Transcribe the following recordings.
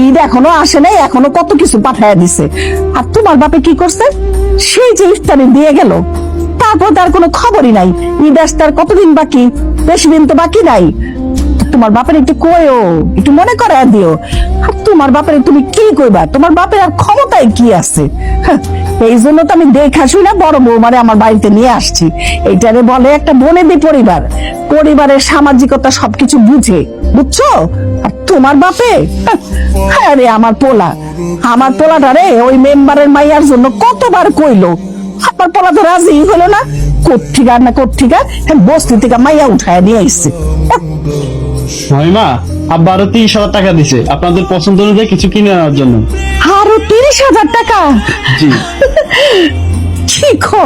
ঈদ এখনও আসে নাই এখনও কত কিছু পাঠায় দিছে। আর তোমার বাপে কি করছে? সেই যে ইফতারি দিয়ে গেল তারপর তার কোনো খবরই নাই। ঈদ আসতে আর কতদিন বাকি? বেশি দিন তো বাকি নাই। তোমার বাপের একটু কয়ও একটু মনে করে দিও। আর তোমার বাপের তুমি কি কইবা? তোমার বাপের আর ক্ষমতায় কি আছে? হ্যাঁ, এই জন্য তো আমি দেখা শুই না বড় বৌমারে আমার বাড়িতে নিয়ে আসছি। এইটারে বলে একটা বনেদি পরিবার। পরিবারের সামাজিকতা সবকিছু বুঝে বুঝছ? তোমার বাপে? হ্যাঁ রে আমার পোলা। আমার পোলাটা রে ওই মেম্বারের মাইয়ার জন্য কতবার কইলো। আমার পোলা তো রাজি হলো না। কোথিকা না কোথিকা বস্তি থেকে মাইয়া উঠায় নিয়ে আইছে। মহিমা তিরিশ হাজার টাকা দিছে। আপনাদের পছন্দ অনুযায়ী কিছু কিনে আনার জন্য। আরও তিরিশ হাজার টাকা? জি। ঠিক হো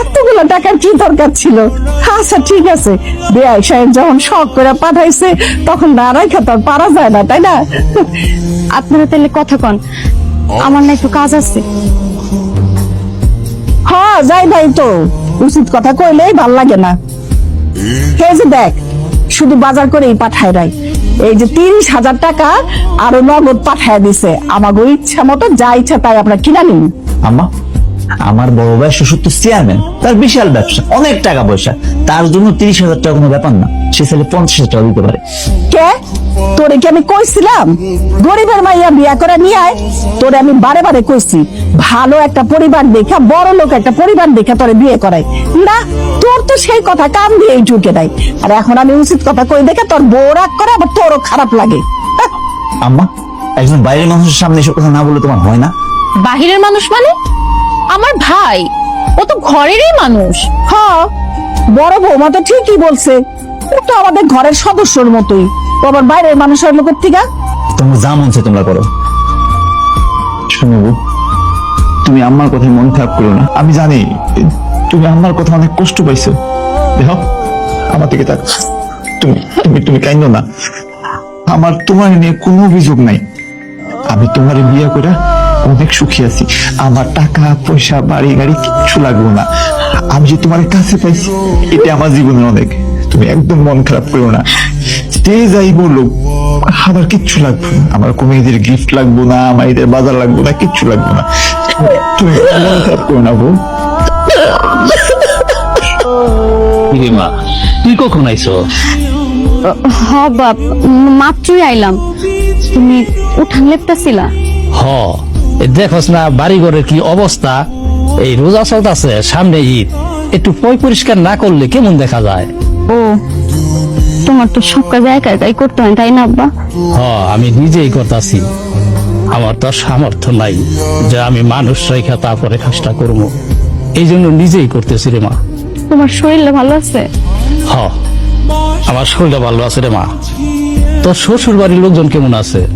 এতগুলো টাকার কি দরকার ছিল? আচ্ছা ঠিক আছে। বেআই সাহেব যখন শখ করে পাঠাইছে তখন না রাখা তো পারা যায় না তাই না? আপনারা তাহলে কথা কন। আমার না একটু কাজ আছে। হ্যাঁ যাই ভাই তো। উচিত কথা কইলেই ভালো লাগে না। এই যে দেখ শুধু বাজার করেই পাঠায় রাই এই যে তিরিশ হাজার টাকা আরও নগদ পাঠায় দিছে। আমাকে ইচ্ছা মতো যা ইচ্ছা তাই আমরা কিনা নিন আম্মা আমার বড় ভাই শ্বশুর তো চেয়ারম্যান তার বিশাল ব্যবসা অনেক টাকা পয়সা। তার জন্য তিরিশ হাজার টাকা কোনো ব্যাপার না। সে ছেলে পঞ্চাশ হাজার টাকা দিতে পারে। কে? তোরে কি আমি কইছিলাম? গরিবের মাইয়া বিয়া করে নিয়ে আয়। তোরে আমি বারে বারে কইছি ভালো একটা পরিবার দেখা বড় লোক একটা পরিবার দেখা তোরে বিয়ে করাই। না তোর তো সেই কথা কান দিয়ে ঢুকে নাই। আর এখন আমি উচিত কথা কই দেখে তোর বউ রাগ করে আবার তোরও খারাপ লাগে। আম্মা একজন বাইরের মানুষের সামনে এসব কথা না বলে তোমার হয় না? বাহিরের মানুষ মানে? আমার ভাই ও তো ঘরেরই মানুষ। হ্যাঁ বড় বৌমা তো ঠিকই বলছে। ও তো আমাদের ঘরের সদস্যর মতোই। তো আবার বাইরের মানুষের লোকের থেকে? তোমার যা মন তোমরা করো। শুনো বউ, তুমি আম্মার কথায় মন খারাপ করো না। আমি জানি তুমি আম্মার কথা অনেক কষ্ট পাইছো। দেখো আমার দিকে তাক। তুমি তুমি তুমি কাইন্দ না। আমার তোমার নিয়ে কোনো অভিযোগ নাই। আমি তোমার বিয়ে করে অনেক সুখী আছি। আমার টাকা পয়সা বাড়ি গাড়ি কিচ্ছু লাগবে না। আমি যে তোমার কাছে পাইছি এটা আমার জীবনের অনেক। তুমি একদম মন খারাপ করো না। যে যাই বলল আমার কিচ্ছু লাগবে না। আমার কোনো এদের গিফট লাগবো না আমার এদের বাজার লাগবো না কিচ্ছু লাগবে না। তুমি মন খারাপ করো না বউ। মা তুই কখন আইছো? হ বাপ মাত্রই আইলাম। তুমি উঠান লেপতেছিলা হ। দেখোস না বাড়ি ঘরের কি অবস্থা? এই রোজা চলতেছে সামনে ঈদ। একটু পয় পরিষ্কার না করলে কেমন দেখা যায়? ও তোমার তো সব কাজ একা একাই করতে হয় তাই না আব্বা? হ আমি নিজেই করতেছি। আমার তো আর সামর্থ্য নাই যে আমি মানুষ রেখা তারপরে কাজটা করব। এই জন্য নিজেই করতেছি রে মা। তোমার শরীরটা ভালো আছে? হ আমার শরীরটা ভালো আছে রে মা। তোর শ্বশুর বাড়ির লোকজন কেমন আছে?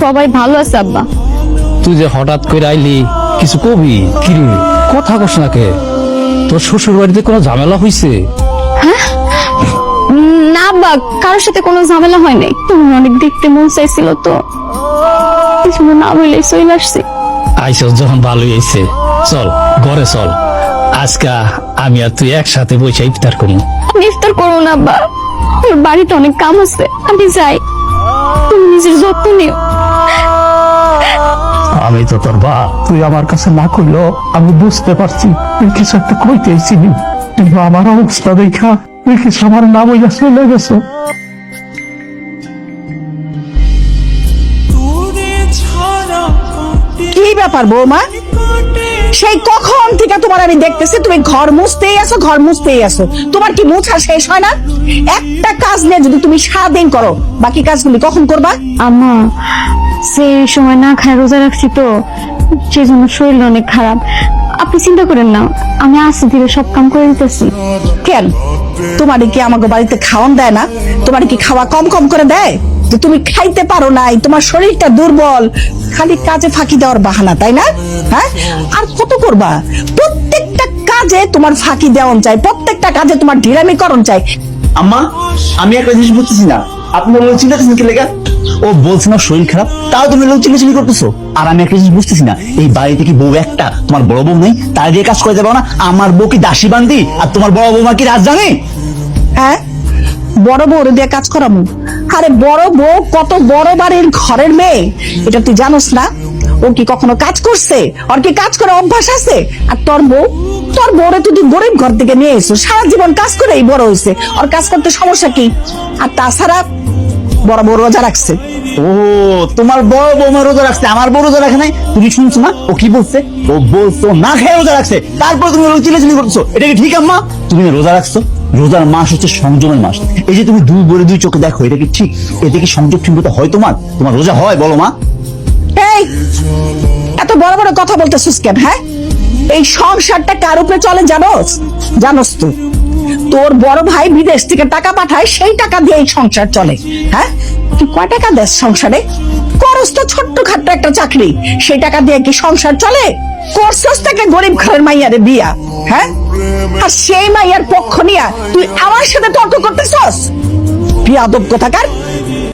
সবাই ভালো আছে আব্বা। তুই যে হঠাৎ করে আইলি কিছু কবি? কিরে কথা কস না কে? তোর শ্বশুর বাড়িতে কোনো ঝামেলা হইছে? না আব্বা কারোর সাথে কোনো ঝামেলা হয় নাই। তুমি অনেক দেখতে মন চাইছিল তো। কিছু না বলেই চলে আসছি। আইসস যখন ভালোই আইছে চল ঘরে চল। আজকা আমি আর তুই একসাথে বসে ইফতার করব আমি ইফতার করব না আব্বা আমার বাড়িতে অনেক কাম আছে। আমি যাই। তুমি নিজের যত্ন নিও। আমি তো তোর বা তুই আমার কাছে না করল আমি বুঝতে পারছি তুই কিছু একটা কইতে আইছিলি। কিন্তু আমার অবস্থা দেখা তুই কিছু আমার না বইয়া চলে গেছো। কি ব্যাপার বৌমা? সেই কখন থেকে তোমার আমি দেখতেছি তুমি ঘর মুছতেই আসো ঘর মুছতেই আসো তোমার কি মুছা শেষ হয় না? একটা কাজ নিয়ে যদি তুমি সারাদিন করো বাকি কাজগুলি কখন করবা? আম্মা সেই সময় না খায় রোজা রাখছি তো সেই জন্য শরীর অনেক খারাপ। আপনি চিন্তা করেন না আমি আস্তে ধীরে সব কাম করে দিতেছি। কেন? তোমার কি আমাকে বাড়িতে খাওয়ান দেয় না? তোমার কি খাওয়া কম কম করে দেয়? যে তুমি খাইতে পারো নাই তোমার শরীরটা দুর্বল খালি কাজে ফাঁকি দেওয়ার বাহানা তাই না? হ্যাঁ? আর কত করবা? প্রত্যেকটা কাজে তোমার ফাঁকি দেওয়ান চাই প্রত্যেকটা কাজে তোমার ঢিরামি করণ চাই। আম্মা আমি একটা জিনিস বুঝতেছি না। আপনি লোক চিন্তাছেন কি লেগা? ও বলছে না, শরীর খারাপ, তাও তুমি লোক চিল্লাচিল্লি করতেছো। আর আমি একটা জিনিস বুঝতেছি না, এই বাড়িতে কি বউ একটা? তোমার বড় বউ নেই? তার দিয়ে কাজ করে যাব না? আমার বউ কি দাসী বান্দি? আর তোমার বড় বৌমা কি রাজধানী? হ্যাঁ? বড় বউরে দিয়ে কাজ করামু। আরে বড় বউ কত বড় বাড়ির ঘরের মেয়ে। এটা তুই জানোস না? ও কি কখনো কাজ করছে? ওর কি কাজ করে অভ্যাস আছে? আর তোর বউ? তোর বউরে তুই গরিব ঘর থেকে নিয়ে এসো সারা জীবন কাজ করেই বড় হয়েছে। ওর কাজ করতে সমস্যা কি? আর তাছাড়া বড় বড় রোজা রাখছে। ও তোমার বড় বৌমা রোজা রাখছে, আমার বড় রোজা রাখে নাই? তুমি শুনছো না? ও কি বলছে? ও বলছো না খেয়ে রোজা রাখছে। তারপর তুমি চিলে চিলি করছ। এটা কি ঠিক, আম্মা? তুমি রোজা রাখছো? রোজার মাস হচ্ছে সংযমের মাস। এই যে তুমি দুই বলে দুই চোখে দেখো, এটা কি ঠিক? এটা কি সংযোগ ঠিক হয় তোমার? তোমার রোজা হয়, বলো মা। এই, এত বড় বড় কথা বলতেছিস কেন হ্যাঁ? এই সংসারটা কার উপরে চলে জানোস? জানোস তো? তোর বড় ভাই বিদেশ থেকে টাকা পাঠায়, সেই টাকা দিয়ে এই সংসার চলে হ্যাঁ? তুই কয় টাকা দেস সংসারে? করস তো ছোট্ট খাট্ট একটা চাকরি। সেই টাকা দিয়ে কি সংসার চলে? করছস তাকে গরিব ঘরের মাইয়ারে বিয়া হ্যাঁ? আর সেই মাইয়ার পক্ষ নিয়া তুই আমার সাথে তর্ক করতেছস? বিয়াদব কোথাকার